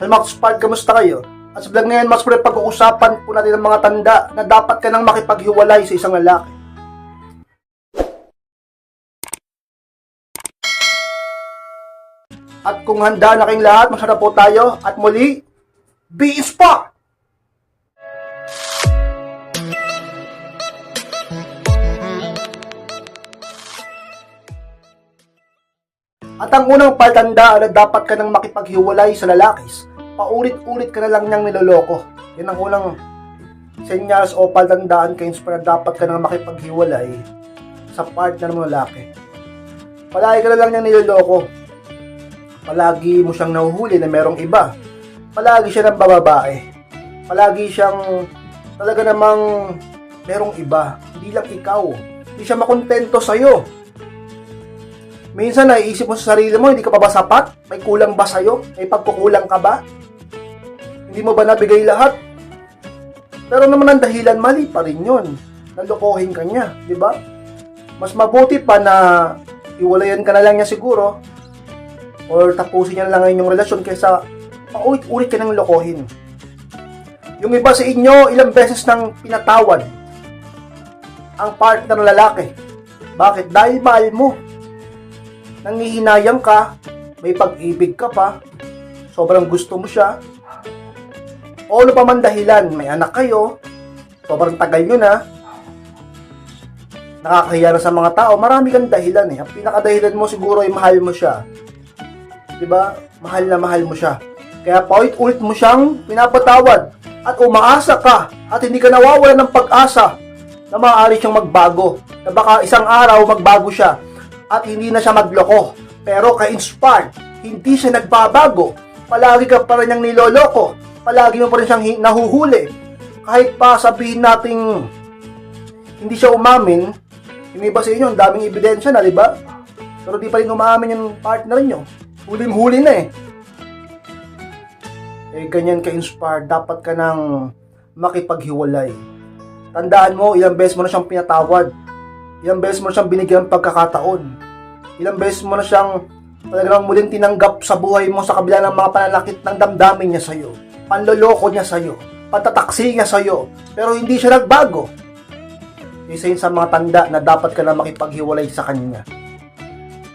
Hello mga Spard, kamusta kayo? At sa vlog ngayon, mas pwede pag-uusapan po natin ang mga tanda na dapat ka nang makipaghiwalay sa isang lalaki. At kung handa na kayong lahat, masarap po tayo. At muli, be Spard! At ang unang paltanda na dapat ka nang makipaghiwalay sa lalakis, paulit-ulit ka na lang niyang niloloko. Yan ang unang senyas o paltandaan kayo para dapat ka nang makipaghiwalay sa partner mo lalaki. Palagi ka na lang niyang niloloko. Palagi mo siyang nahuhuli na merong iba. Palagi siya ng bababae. Palagi siyang talaga namang merong iba. Hindi lang ikaw. Hindi siya makontento sa'yo. Minsan naiisip mo sa sarili mo, hindi ka pa ba sapat? May kulang ba sa'yo? May pagkukulang ka ba? Hindi mo ba nabigay lahat? Pero naman ang dahilan, mali pa rin yun. Nalokohin ka niya, di ba? Mas mabuti pa na iwalayan ka na lang niya siguro or tapusin niya na lang ang inyong relasyon kaysa paulit-ulit ka nang lokohin. Yung iba sa inyo, ilang beses nang pinatawad ang partner ng lalaki. Bakit? Dahil mahal mo nangihinayang ka, may pag-ibig ka pa, sobrang gusto mo siya, o ano pa man dahilan, may anak kayo, sobrang tagal nyo na, nakakahiya na sa mga tao, marami kang dahilan eh. Ang pinakadahilan mo siguro ay mahal mo siya. 'Di ba? Mahal na mahal mo siya. Kaya paulit-ulit mo siyang pinapatawad at umaasa ka at hindi ka nawawala ng pag-asa na maaari siyang magbago. Na baka isang araw magbago siya at hindi na siya magloko. Pero ka-inspired, hindi siya nagbabago. Palagi ka pa rin niyang niloloko. Palagi mo pa rin siyang nahuhuli. Kahit pa sabihin nating hindi siya umamin, yung iba sa inyo, ang daming ebidensya na, di ba? Pero di pa rin umamin yung partner nyo. Huling-huli na eh. Eh, ganyan ka-inspired, dapat ka nang makipaghiwalay. Tandaan mo, ilang beses mo na siyang pinatawad. Ilang beses mo na siyang binigyan pagkakataon. Ilang beses mo na siyang talagang muling tinanggap sa buhay mo sa kabila ng mga pananakit ng damdamin niya sa'yo. Panloloko niya sa'yo. Pantataksi niya sa'yo. Pero hindi siya nagbago. Isa yun sa mga tanda na dapat ka na makipaghiwalay sa kanya.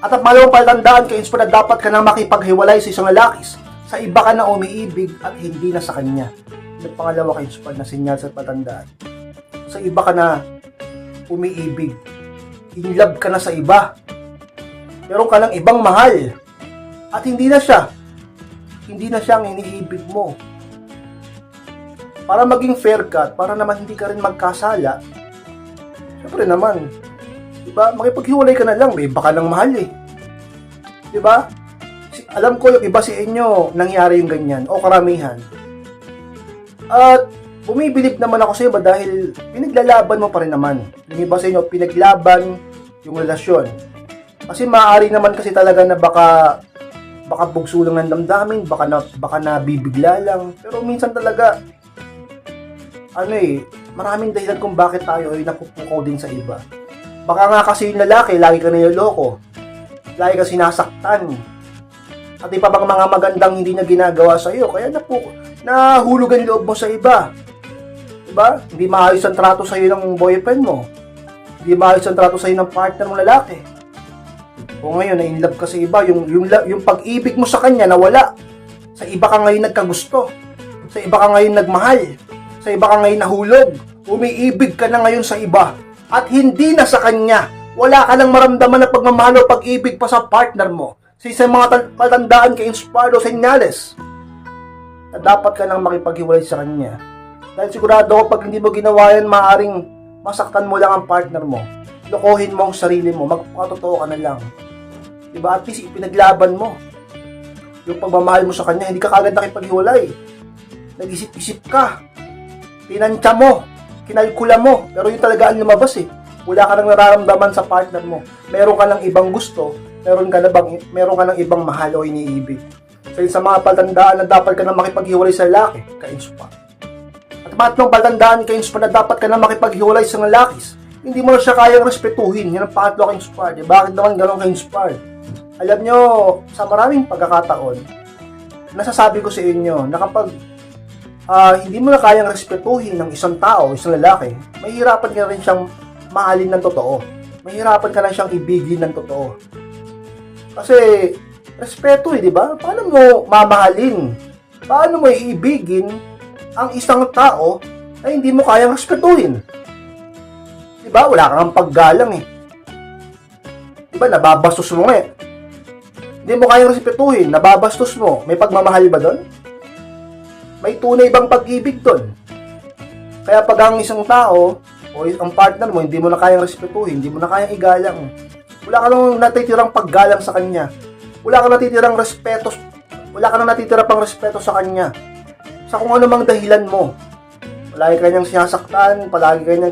At ang malawang palatandaan ka na dapat ka na makipaghiwalay sa isang lalakis. Sa iba ka na umiibig at hindi na sa kanya. Yung pangalawa ka inspired na sinyal sa patandaan. Sa iba ka na umiibig. In love ka na sa iba. Meron ka ng ibang mahal. At hindi na siya. Hindi na siya ang iniibig mo. Para maging fair at para naman hindi ka rin magkasala, Siyempre naman, di ba? Makipaghiwalay ka na lang, may iba ka lang mahal eh. Di ba? Si, alam ko yung iba sa inyo, nangyari yung ganyan, o karamihan. At bumibilib naman ako sa iba dahil pinaglalaban mo pa rin naman. Yung iba sa inyo, pinaglaban yung relasyon. Kasi maaari naman kasi talaga na baka baka bugso lang ng damdamin, baka na, baka nabibigla lang. Pero minsan talaga, ano eh, maraming dahilan kung bakit tayo ay napupukaw din sa iba. Baka nga kasi yung lalaki, lagi ka niloloko. Lagi ka sinasaktan. At iba bang mga magandang hindi niya ginagawa sa iyo, kaya napu nahulugan loob mo sa iba. Diba? Hindi maayos ang trato sa iyo ng boyfriend mo. Hindi maayos ang trato sa iyo ng partner mo lalaki. O ngayon, na love ka sa iba, yung, yung, yung pag-ibig mo sa kanya nawala. Sa iba ka ngayon nagkagusto. Sa iba ka ngayon nagmahal sa iba ka ngayon nahulog. Umiibig ka na ngayon sa iba. At hindi na sa kanya. Wala ka nang maramdaman na pagmamahal o pag-ibig pa sa partner mo. Sa isang mga patandaan kay Inspirado Senyales na dapat ka nang makipaghiwalay sa kanya. Dahil sigurado ako pag hindi mo ginawa yan, maaaring masaktan mo lang ang partner mo. Lokohin mo ang sarili mo. Magpakatotoo ka na lang. Diba? At least ipinaglaban mo. Yung pagmamahal mo sa kanya, hindi ka kagad nakipaghiwalay. Nag-isip-isip ka tinantya mo, kinalkula mo, pero yung talaga ang lumabas eh. Wala ka nang nararamdaman sa partner mo. Meron ka ng ibang gusto, meron ka na bang, meron ka ng ibang mahal o iniibig. So yun sa mga patandaan na dapat ka na makipaghiwalay sa lalaki, ka-inspa. At patlong patandaan ka-inspa na dapat ka na makipaghiwalay sa lalakis, hindi mo na siya kayang respetuhin. Yan ang pangatlo ka-inspired. Eh, bakit naman ganun ka-inspired? Alam nyo, sa maraming pagkakataon, nasasabi ko sa inyo na kapag ah, hindi mo na kayang respetuhin ng isang tao, isang lalaki, mahihirapan ka rin siyang mahalin ng totoo. Mahihirapan ka na siyang ibigin ng totoo. Kasi, respeto eh, di ba? Paano mo mamahalin? Paano mo iibigin ang isang tao na hindi mo kayang respetuhin? Di ba? Wala kang paggalang eh. Di ba? Nababastos mo eh. Hindi mo kayang respetuhin, nababastos mo. May pagmamahal ba doon? May tunay bang pag-ibig doon? Kaya pag ang isang tao o ang partner mo, hindi mo na kayang respetuhin, hindi mo na kayang igalang, wala ka nang natitirang paggalang sa kanya. Wala ka natitirang respeto, wala ka nang natitira pang respeto sa kanya. Sa kung ano mang dahilan mo. Palagi ka niyang sinasaktan, palagi ka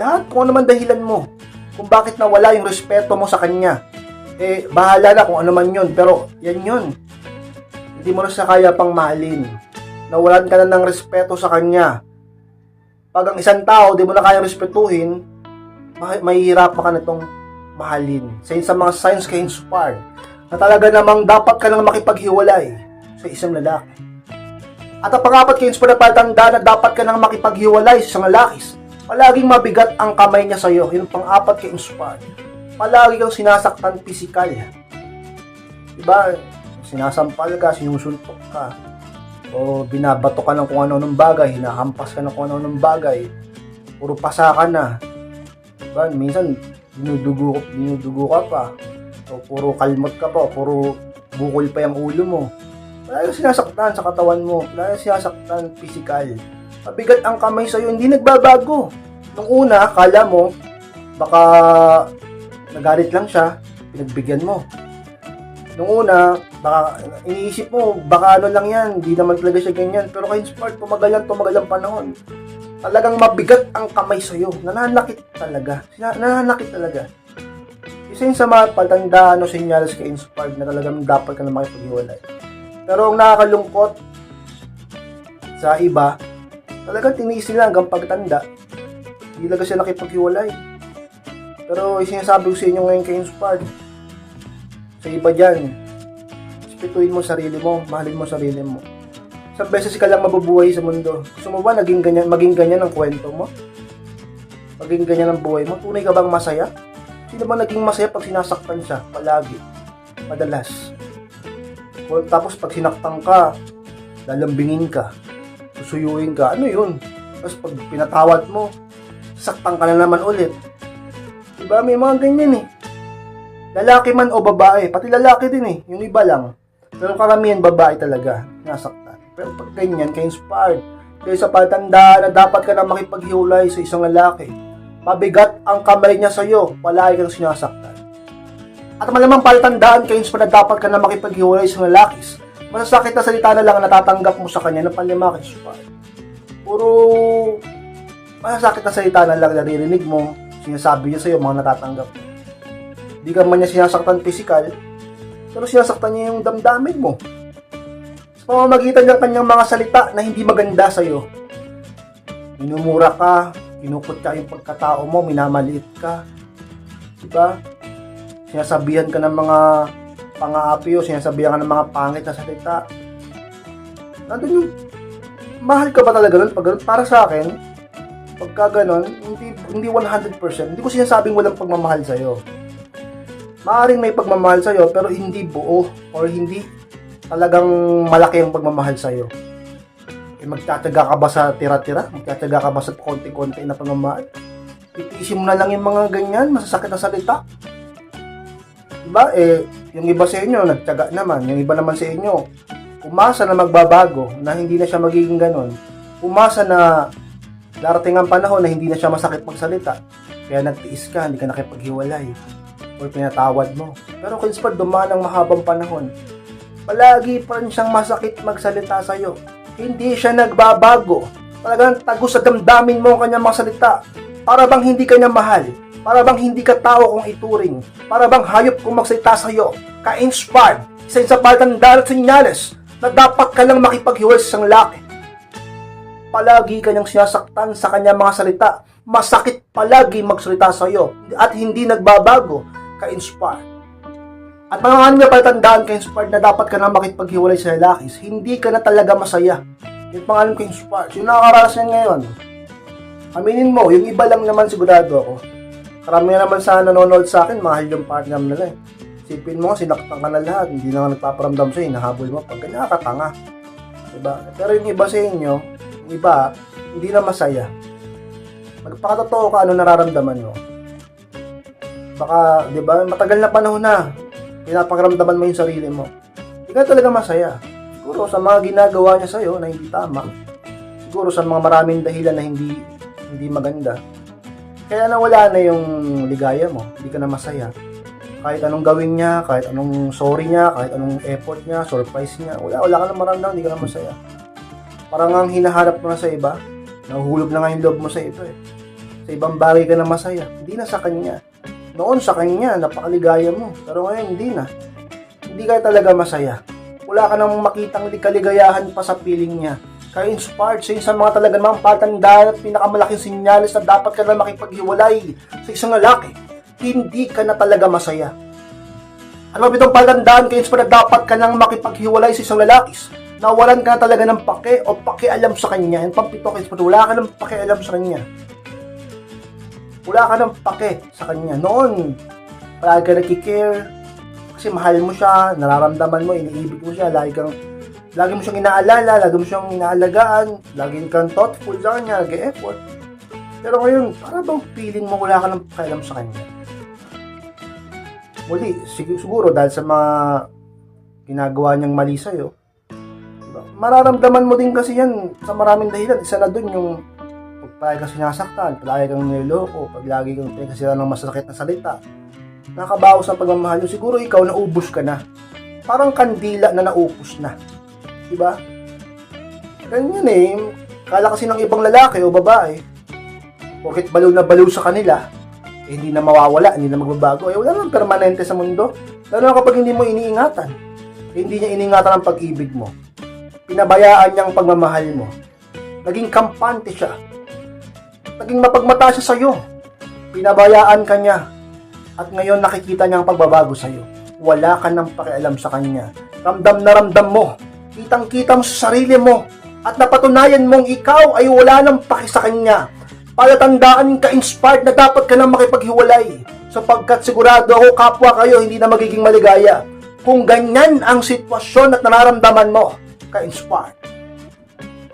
lahat kung ano man dahilan mo. Kung bakit nawala yung respeto mo sa kanya. Eh, bahala na kung ano man yun, pero yan yun. Hindi mo na siya kaya pang mahalin. Nawalan ka na ng respeto sa kanya. Pag ang isang tao, di mo na kaya respetuhin, ma- mahihirapan ka na itong mahalin. Sa sa mga signs ka inspired, na talaga namang dapat ka nang makipaghiwalay sa isang lalaki. At ang pangapat ka inspired na patanda na dapat ka nang makipaghiwalay sa isang lalaki, palaging mabigat ang kamay niya sa'yo. Yun ang pang-apat ka inspired. Palagi kang sinasaktan pisikal. Diba? Sinasampal ka, sinusuntok ka. O binabato ka ng kung ano-anong bagay, hinahampas ka ng kung ano-anong bagay. Puro pasa ka na. Diba? Minsan, dinudugo, dinudugo ka pa. O puro kalmot ka pa, puro bukol pa yung ulo mo. Wala sinasaktan sa katawan mo. Wala yung sinasaktan physical. Mabigat ang kamay sa'yo, hindi nagbabago. Nung una, kala mo, baka nagalit lang siya, pinagbigyan mo. Nung una, baka iniisip mo, baka ano lang yan, hindi naman talaga siya ganyan. Pero kay Inspired, tumagal yan, tumagal ang panahon. Talagang mabigat ang kamay sa'yo. Nananakit talaga. Nananakit talaga. Isa yun sa mga patandaan o senyales kay Inspired na talagang dapat ka na makipaghiwalay. Pero ang nakakalungkot sa iba, talagang tiniis nila hanggang pagtanda. Hindi talaga siya nakipaghiwalay. Pero yung sinasabi ko sa inyo ngayon kay Inspired, sa iba dyan, respetuhin mo sarili mo, mahalin mo sarili mo. Isang beses ka lang mabubuhay sa mundo. Gusto mo ba naging ganyan, maging ganyan ang kwento mo? Maging ganyan ang buhay mo? Tunay ka bang masaya? Sino ba naging masaya pag sinasaktan siya? Palagi. Madalas. O, tapos pag sinaktan ka, lalambingin ka, susuyuin ka, ano yun? Tapos pag pinatawad mo, saktan ka na naman ulit. Diba? May mga ganyan eh. Lalaki man o babae, pati lalaki din eh, yung iba lang. Pero karamihan babae talaga, nasaktan. Pero pag ganyan, kay inspired, kaya sa patanda na dapat ka na makipaghiwalay sa isang lalaki. Mabigat ang kamay niya sa'yo, palagi kang sinasaktan. At malamang palatandaan kay inspired na dapat ka na makipaghiwalay sa isang lalaki. Masasakit na salita na lang ang natatanggap mo sa kanya ng panlima kay inspired. Puro masasakit na salita na lang naririnig mo, sinasabi niya sa'yo, mga natatanggap mo. Di ka man niya sinasaktan physical, pero sinasaktan niya yung damdamin mo. Sa pamamagitan ng kanyang mga salita na hindi maganda sa'yo. Minumura ka, kinukot ka yung pagkatao mo, minamaliit ka. Diba? Sinasabihan ka ng mga pang-aapi o sinasabihan ka ng mga pangit na salita. Nandun yung, mahal ka ba talaga nun? Pag ganun, para sa akin, pagka ganun, hindi, hindi 100%. Hindi ko sinasabing walang pagmamahal sa'yo. Maaring may pagmamahal sa'yo, pero hindi buo or hindi talagang malaki ang pagmamahal sa'yo. Eh, magtataga ka ba sa tira-tira? Magtataga ka ba sa konti-konti na pagmamahal? Titiisin mo na lang yung mga ganyan, masasakit na salita. Diba? Eh, yung iba sa inyo, nagtyaga naman. Yung iba naman sa inyo, umasa na magbabago, na hindi na siya magiging ganon. Umasa na darating ang panahon na hindi na siya masakit magsalita. Kaya nagtiis ka, hindi ka nakipaghiwalay. O pinatawad mo. Pero kung inspired, dumaan ang mahabang panahon. Palagi pa rin siyang masakit magsalita sa'yo. Hindi siya nagbabago. Talagang tagos sa damdamin mo ang kanyang mga salita. Para bang hindi ka niya mahal. Para bang hindi ka tao kung ituring. Para bang hayop kung magsalita sa'yo. Ka-inspired. Isa sa patandaan at sinyales na dapat ka lang makipaghiwalay sa isang lalaki. Palagi kanyang sinasaktan sa kanyang mga salita. Masakit palagi magsalita sa iyo at hindi nagbabago ka-inspired. At mga anime palatandaan ka inspired na dapat ka na makipaghiwalay sa lalakis, hindi ka na talaga masaya. Yung pangalan ko inspired. Yung nakakaranas yan ngayon. Aminin mo, yung iba lang naman sigurado ako. Karamihan naman sa nanonood sa akin, mahal yung partner nila eh. Sipin mo, sinaktan ka na lahat, hindi na nga nagpaparamdam sa'yo, hinahabol mo pag ganyan katanga. Diba? Pero yung iba sa inyo, yung iba, hindi na masaya. Magpakatotoo ka, ano nararamdaman mo. Baka, di ba, matagal na panahon na, pinapakiramdaman mo yung sarili mo. Hindi talaga masaya. Siguro sa mga ginagawa niya sa'yo na hindi tama. Siguro sa mga maraming dahilan na hindi hindi maganda. Kaya nawala na yung ligaya mo. Hindi ka na masaya. Kahit anong gawin niya, kahit anong sorry niya, kahit anong effort niya, surprise niya, wala, wala ka na maramdaman, hindi ka na masaya. Parang ang hinaharap mo na sa iba, nahuhulog na nga yung loob mo sa ito eh. Sa ibang bagay ka na masaya, hindi na sa kanya. Noon sa kanya, napakaligaya mo. Pero ngayon, hindi na. Hindi ka talaga masaya. Wala ka nang makitang kaligayahan pa sa piling niya. Kaya inspired sa isang mga talaga namang patandaan at pinakamalaking sinyalis na dapat ka na makipaghiwalay sa isang lalaki. Hindi ka na talaga masaya. Ano ba itong patandaan kaya inspired na dapat ka nang makipaghiwalay sa isang lalakis? Nawalan ka na talaga ng pake o pakialam sa kanya. Yung pampito kay inspired, wala ka ng pakialam sa kanya wala ka ng pake sa kanya. Noon, palagi ka nagkikare, kasi mahal mo siya, nararamdaman mo, iniibig mo siya, lagi kang, lagi mo siyang inaalala, lagi mo siyang inaalagaan, lagi kang thoughtful sa kanya, nag-effort. Pero ngayon, para bang feeling mo wala ka ng pakialam sa kanya? Muli, sig- siguro dahil sa mga ginagawa niyang mali sa'yo, diba? mararamdaman mo din kasi yan sa maraming dahilan. Isa na dun yung palagi kang sinasaktan, palagi kang niloloko, pag lagi kang pinagkasira ng masasakit na salita, nakabawas ang pagmamahal mo, siguro ikaw naubos ka na. Parang kandila na naupos na. Diba? Ganyan eh. Kala kasi ng ibang lalaki o babae, porkit baliw na baliw sa kanila, eh, hindi na mawawala, hindi na magbabago. Eh, wala naman permanente sa mundo. Lalo na kapag hindi mo iniingatan. Eh, hindi niya iniingatan ang pag-ibig mo. Pinabayaan niya ang pagmamahal mo. Naging kampante siya naging mapagmata siya sa'yo. Pinabayaan ka niya. At ngayon nakikita niya ang pagbabago sa'yo. Wala ka nang pakialam sa kanya. Ramdam na ramdam mo. Kitang-kita mo sa sarili mo. At napatunayan mong ikaw ay wala nang paki sa kanya. Palatandaan ka-inspired na dapat ka nang makipaghiwalay. Sapagkat sigurado ako kapwa kayo hindi na magiging maligaya. Kung ganyan ang sitwasyon at nararamdaman mo, ka-inspired.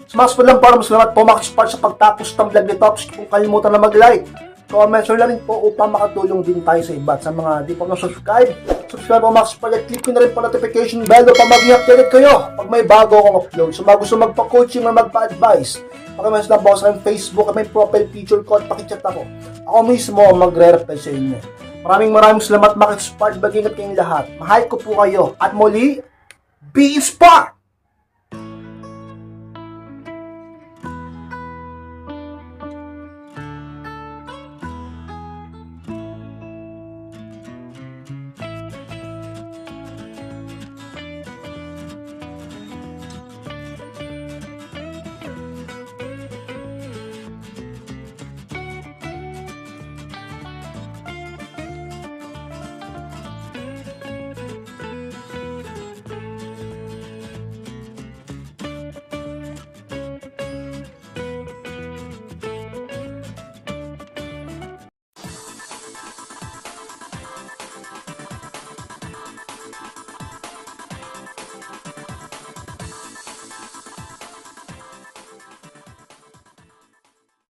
Smash po lang para mas salamat po mga support sa pagtapos ng vlog nito. Tapos kung kalimutan na mag-like, comment, share na rin po upang makatulong din tayo sa iba. Sa mga di pa na-subscribe, subscribe po mga support at click na rin po notification bell upang maging updated kayo pag may bago akong upload. So mga gusto magpa-coaching o magpa-advise, pakimens lang po sa Facebook at may profile picture ko at pakichat ako. Ako mismo ang magre-reply sa inyo. Maraming maraming salamat mga support. Mag-ingat kayong lahat. Mahal ko po kayo. At muli, be inspired!